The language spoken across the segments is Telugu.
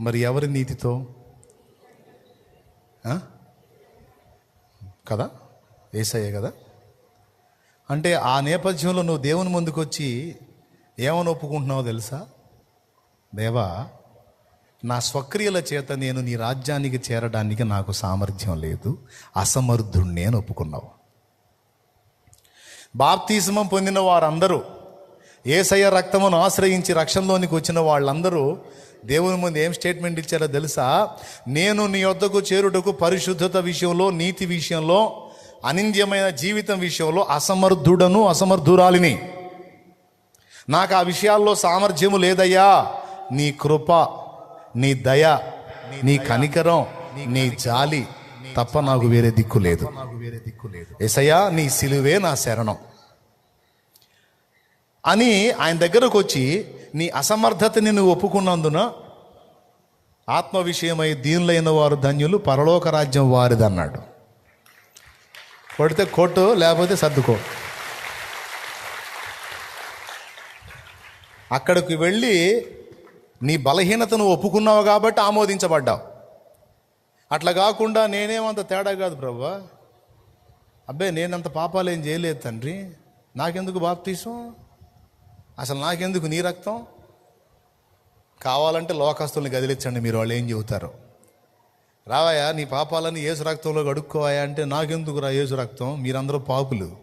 మరి ఎవరి నీతితో? కదా? ఏసయ్యే కదా? అంటే ఆ నేపథ్యంలో నువ్వు దేవుని ముందుకు వచ్చి ఏమని ఒప్పుకుంటున్నావో తెలుసా? దేవా నా స్వక్రియల చేత నేను నీ రాజ్యానికి చేరడానికి నాకు సామర్థ్యం లేదు. అసమర్థుణ్ణి అని ఒప్పుకున్నావు. బాప్తీసమం పొందిన వారందరూ ఏసయ్య రక్తమును ఆశ్రయించి రక్షణలోనికి వచ్చిన వాళ్ళందరూ దేవుని ముందు ఏం స్టేట్మెంట్ ఇచ్చారో తెలుసా? నేను నీ వద్దకు చేరుటకు పరిశుద్ధత విషయంలో నీతి విషయంలో అనింద్యమైన జీవితం విషయంలో అసమర్థుడను అసమర్థురాలిని. నాకు ఆ విషయాల్లో సామర్థ్యము లేదయ్యా. నీ కృప నీ దయ నీ కనికరం నీ జాలి తప్ప నాకు వేరే దిక్కు లేదు. నాకు వేరే ఎసయ్యా నీ సిలువే నా శరణం. అని ఆయన దగ్గరకు వచ్చి నీ అసమర్థతని నువ్వు ఒప్పుకున్నందున ఆత్మ విషయమై దీనులైన వారు ధన్యులు పరలోక రాజ్యం వారిదన్నాడు. కొడితే కొట్టు లేకపోతే సర్దుకో. అక్కడికి వెళ్ళి నీ బలహీనతను ఒప్పుకున్నావు కాబట్టి ఆమోదించబడ్డావు. అట్లా కాకుండా నేనేమంత తేడా కాదు ప్రభా. అబ్బే నేనంత పాపాలు ఏం చేయలేదు తండ్రి. నాకెందుకు బాప్తీసం? అసలు నాకెందుకు నీ రక్తం? కావాలంటే లోకస్తుల్ని గదిలించండి మీరు వాళ్ళు ఏం చెబుతారు. రావయ్యా నీ పాపాలని ఏసు రక్తంలో కడుక్కోవాయా అంటే నాకెందుకు రా ఏసు రక్తం? మీరందరూ పాపులు.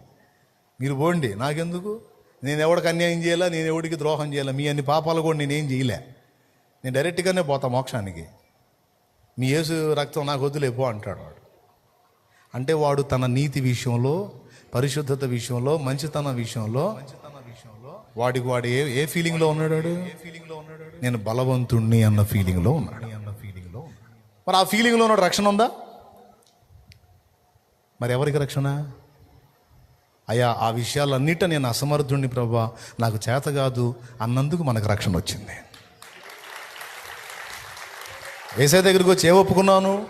మీరు పోండి. నాకెందుకు? నేను ఎవడికి అన్యాయం చేయాలా? నేను ఎవడికి ద్రోహం చేయాలా? మీ అన్ని పాపాలు కూడా నేనేం చేయలే. నేను డైరెక్ట్గానే పోతా మోక్షానికి. మీ యేసు రక్తం నాకు వద్దులే పో అంటాడు వాడు. అంటే వాడు తన నీతి విషయంలో పరిశుద్ధత విషయంలో మంచితనం విషయంలో వాడికి వాడు ఏ ఏ ఫీలింగ్లో ఉన్నాడు నేను బలవంతుణ్ణి అన్న ఫీలింగ్లో ఉన్నాడు. అన్న ఫీలింగ్లో మరి ఆ ఫీలింగ్లో ఉన్నాడు రక్షణ ఉందా? మరి ఎవరికి రక్షణ? అయ్యా ఆ విషయాలన్నిట నేను అసమర్థుణ్ణి ప్రభా నాకు చేత కాదు అన్నందుకు మనకు రక్షణ వచ్చింది. వేసే దగ్గరికి వచ్చి ఏ ఒప్పుకున్నాను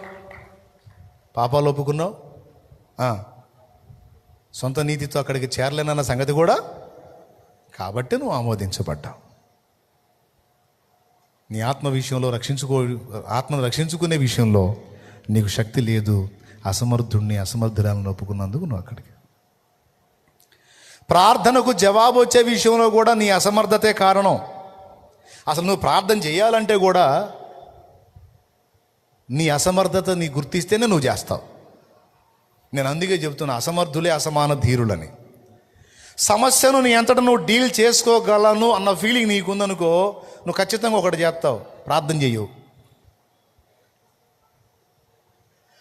పాపాలు ఒప్పుకున్నావు? సొంత నీతితో అక్కడికి చేరలేనన్న సంగతి కూడా కాబట్టి నువ్వు ఆమోదించబడ్డావు. నీ ఆత్మ విషయంలో రక్షించుకో ఆత్మను రక్షించుకునే విషయంలో నీకు శక్తి లేదు అసమర్థుణ్ణి అసమర్థురాలను ఒప్పుకున్నందుకు నువ్వు అక్కడికి. ప్రార్థనకు జవాబు వచ్చే విషయంలో కూడా నీ అసమర్థతే కారణం. అసలు నువ్వు ప్రార్థన చేయాలంటే కూడా నీ అసమర్థత నీ గుర్తిస్తేనే నువ్వు చేస్తావు. నేను అందుకే చెబుతున్నా అసమర్థులే అసమాన ధీరులని. సమస్యను నీ ఎంతట నువ్వు డీల్ చేసుకోగలను అన్న ఫీలింగ్ నీకుందనుకో నువ్వు ఖచ్చితంగా ఒకటి చేస్తావు. ప్రార్థన చెయ్యవు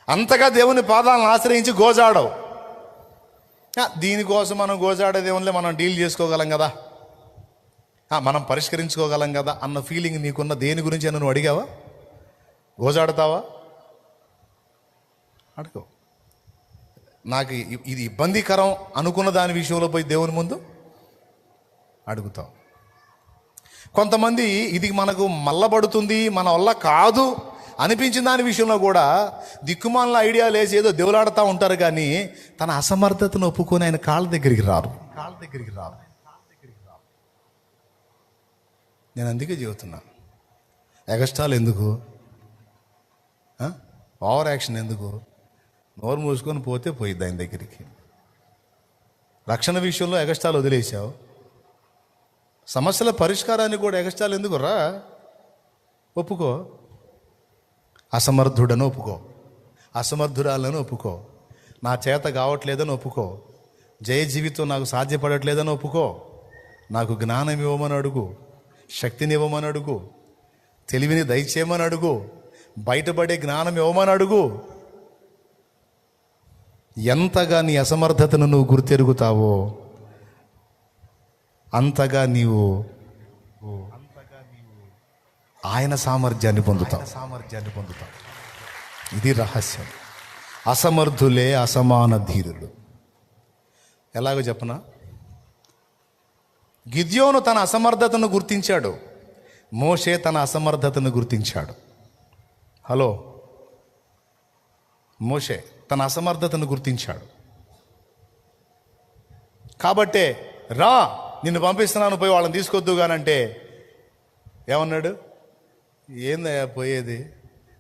అంతగా దేవుని పాదాలను ఆశ్రయించి గోజాడవు. దీనికోసం మనం గోజాడే దేవునిలే మనం డీల్ చేసుకోగలం కదా. మనం పరిష్కరించుకోగలం కదా అన్న ఫీలింగ్ నీకున్న దేని గురించి అని నువ్వు అడిగావా? గోజాడతావా? అడుగు. నాకు ఇది ఇబ్బందికరం అనుకున్న దాని విషయంలో పోయి దేవుని ముందు అడుగుతాం. కొంతమంది ఇది మనకు మల్లబడుతుంది మన వల్ల కాదు అనిపించిన దాని విషయంలో కూడా దిక్కుమాల ఐడియా లేసి ఏదో దేవులాడుతూ ఉంటారు కానీ తన అసమర్థతను ఒప్పుకొని ఆయన కాళ్ళ దగ్గరికి రారు. కాళ్ళ దగ్గరికి రారు. నేను అందుకే చెబుతున్నా. ఎగస్టాల్ ఎందుకు? ఓవర్ యాక్షన్ ఎందుకు? నోరు మూసుకొని పోతే పోయిద్ది ఆయన దగ్గరికి. రక్షణ విషయంలో ఎగస్టాలు వదిలేసావు సమస్యల పరిష్కారానికి కూడా ఎగస్టాలు ఎందుకు రా ఒప్పుకో. అసమర్థుడని ఒప్పుకో. అసమర్థురాలని ఒప్పుకో. నా చేత కావట్లేదని ఒప్పుకో. జయ జీవితం నాకు సాధ్యపడట్లేదని ఒప్పుకో. నాకు జ్ఞానం ఇవ్వమని అడుగు. శక్తిని ఇవ్వమని అడుగు. తెలివిని దయచేయమని అడుగు. బయటపడే జ్ఞానం ఇవ్వమని అడుగు. ఎంతగా నీ అసమర్థతను నువ్వు గుర్తెరుగుతావో అంతగా నీవు ఆయన సామర్థ్యాన్ని పొందుతావు. సామర్థ్యాన్ని పొందుతావు. ఇది రహస్యం. అసమర్థులే అసమాన ధీరులు. ఎలాగో చెప్పనా? గిద్యోను తన అసమర్థతను గుర్తించాడు. మోషే తన అసమర్థతను గుర్తించాడు. హలో? మోషే తన అసమర్థతను గుర్తించాడు. కాబట్టే రా నిన్ను పంపిస్తున్నాను పోయి వాళ్ళని తీసుకొద్దు కానంటే ఏమన్నాడు? ఏందయ్యా పోయేది?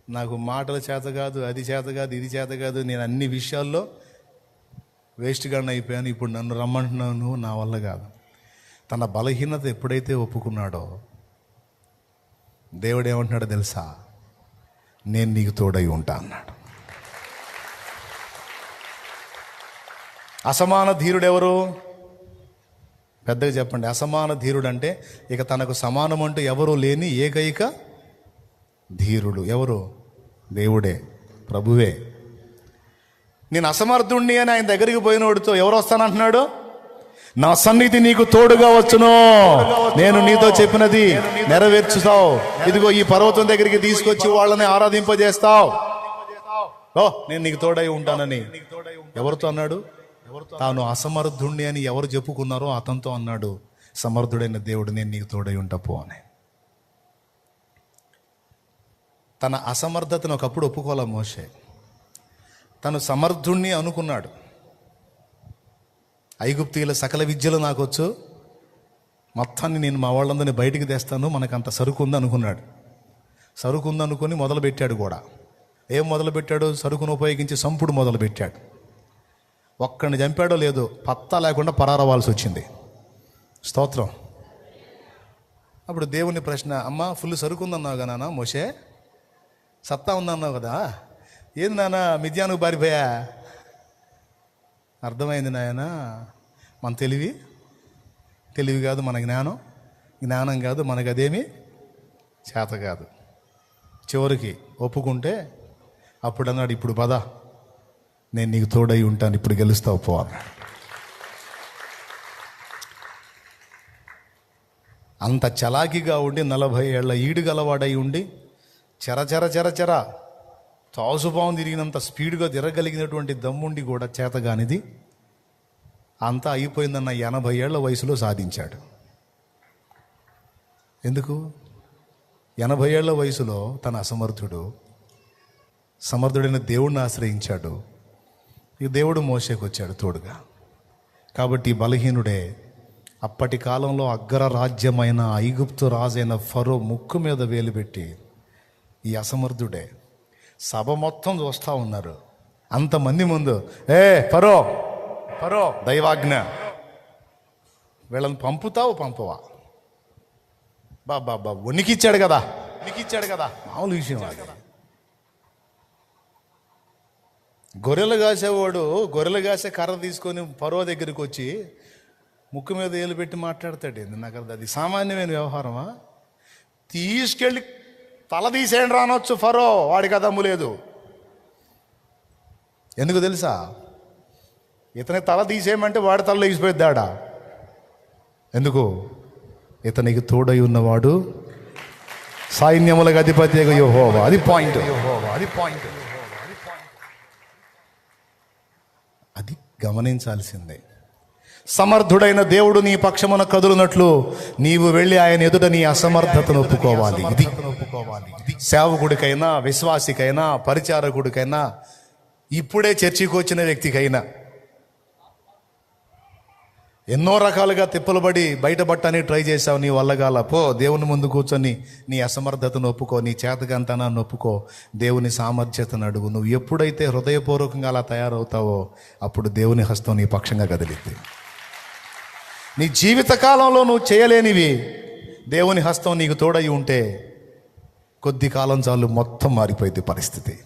నాకు మాటల చేత కాదు అది చేత కాదు ఇది చేత కాదు నేను అన్ని విషయాల్లో వేస్ట్గా అయిపోయాను ఇప్పుడు నన్ను రమ్మంటున్నాను నా వల్ల కాదు. తన బలహీనత ఎప్పుడైతే ఒప్పుకున్నాడో దేవుడు ఏమంటున్నాడో తెలుసా? నేను నీకు తోడై ఉంటా అన్నాడు. అసమాన ధీరుడు ఎవరు పెద్దగా చెప్పండి. అసమాన ధీరుడు అంటే ఇక తనకు సమానం అంటూ ఎవరు లేని ఏకైక ధీరుడు. ఎవరు? దేవుడే ప్రభువే. నేను అసమర్థుణ్ణి అని ఆయన దగ్గరికి పోయినోడితో ఎవరు వస్తానంటున్నాడు? నా సన్నిధి నీకు తోడుగా వచ్చును. నేను నీతో చెప్పినది నెరవేర్చుతావు. ఇదిగో ఈ పర్వతం దగ్గరికి తీసుకొచ్చి వాళ్ళని ఆరాధింపజేస్తావు. ఓ నేను నీకు తోడై ఉంటానని. ఎవరితో అన్నాడు? తాను అసమర్థుణ్ణి అని ఎవరు చెప్పుకున్నారో అతనితో అన్నాడు సమర్థుడైన దేవుడు నేను నీకు తోడై ఉంటా పో అని. తన అసమర్థతను ఒకప్పుడు ఒప్పుకోలే మోసే తను సమర్థుణ్ణి అనుకున్నాడు. ఐగుప్తీయుల సకల విద్యలు నాకు వచ్చు మొత్తాన్ని నేను మా వాళ్ళందరినీ బయటికి తెస్తాను మనకు అంత సరుకు ఉందనుకున్నాడు సరుకు ఉందనుకుని మొదలుపెట్టాడు మొదలు పెట్టాడు కూడా. ఏం మొదలు పెట్టాడు సరుకును ఉపయోగించి సంపుడు మొదలుపెట్టాడు. ఒక్కడిని చంపాడో లేదో పత్తా లేకుండా పరారవాల్సి వచ్చింది. స్తోత్రం. అప్పుడు దేవుని ప్రశ్న అమ్మ ఫుల్ సరుకుందన్నావు కదా నాన్న మోషే? సత్తా ఉందన్నావు కదా? ఏంది నాన్న మిథ్యానికి పారిపోయా? అర్థమైంది నాయన మన తెలివి. తెలివి కాదు మన జ్ఞానం. జ్ఞానం కాదు మనకు అదేమి? చేత కాదు. చివరికి ఒప్పుకుంటే అప్పుడు అన్నాడు ఇప్పుడు పద. నేను నీకు తోడై ఉంటాను ఇప్పుడు గెలుస్తావు పో అన్నాడు. అంత చలాకీగా ఉండి నలభై ఏళ్ళ ఈడు గలవాడై ఉండి చెరచెర చెరచెర చెర తిరిగినంత స్పీడ్గా తిరగలిగినటువంటి దమ్ముండి కూడా చేతగానిది అంతా అయిపోయిందన్న ఎనభై ఏళ్ళ వయసులో సాధించాడు. ఎందుకు? ఎనభై ఏళ్ళ వయసులో తన అసమర్థుడు సమర్థుడైన దేవుడిని ఆశ్రయించాడు ఈ దేవుడు మోసేకి వచ్చాడు తోడుగా. కాబట్టి బలహీనుడే అప్పటి కాలంలో అగ్ర రాజ్యమైన ఐగుప్తు రాజైన ఫరో ముక్కు మీద వేలు పెట్టి ఈ అసమర్థుడే. సభ మొత్తం చూస్తూ ఉన్నారు. అంతమంది ముందు ఏ ఫరో ఫరో దైవాజ్ఞ. వీళ్ళని పంపుతావు పంపవా? బాబా బాబా ఉనికిచ్చాడు కదా ఉనికిచ్చాడు కదా. మామూలు విషయం అది. గొర్రెలు కాసేవాడు గొర్రెలు కాసే కర్ర తీసుకొని పరో దగ్గరికి వచ్చి ముక్కు మీద ఏలు పెట్టి మాట్లాడతాడు. ఏంది నాకు అది సామాన్యమైన వ్యవహారమా? తీసుకెళ్ళి తల తీసేయండి రానొచ్చు ఫరో వాడికి అదమ్ము లేదు. ఎందుకు తెలుసా? ఇతని తల తీసేయమంటే వాడి తలలో వేసిపోయిద్దాడా ఎందుకు? ఇతనికి తోడై ఉన్నవాడు సైన్యములకు అధిపతి యోహోవా. అది పాయింట్. అది పాయింట్ అది గమనించాల్సిందే. సమర్థుడైన దేవుడు నీ పక్షమున కదులునట్లు నీవు వెళ్ళి ఆయన ఎదుట నీ అసమర్థతను ఒప్పుకోవాలి. ఇది సేవకుడికైనా విశ్వాసికైనా పరిచారకుడికైనా ఇప్పుడే చర్చికి వచ్చిన వ్యక్తికైనా ఎన్నో రకాలుగా తిప్పలుబడి బయటపట్టని ట్రై చేసావు నీ వల్లగాల. పో దేవుని ముందు కూర్చొని నీ అసమర్థతను ఒప్పుకో నీ చేతకంతనాన్ని ఒప్పుకో. దేవుని సామర్థ్యతను అడుగు. నువ్వు ఎప్పుడైతే హృదయపూర్వకంగా అలా తయారవుతావో అప్పుడు దేవుని హస్తం నీ పక్షంగా కదిలిద్ది. నీ జీవితకాలంలో నువ్వు చేయలేనివి దేవుని హస్తం నీకు తోడై ఉంటే కొద్ది కాలం చాలు మొత్తం మారిపోయింది పరిస్థితి.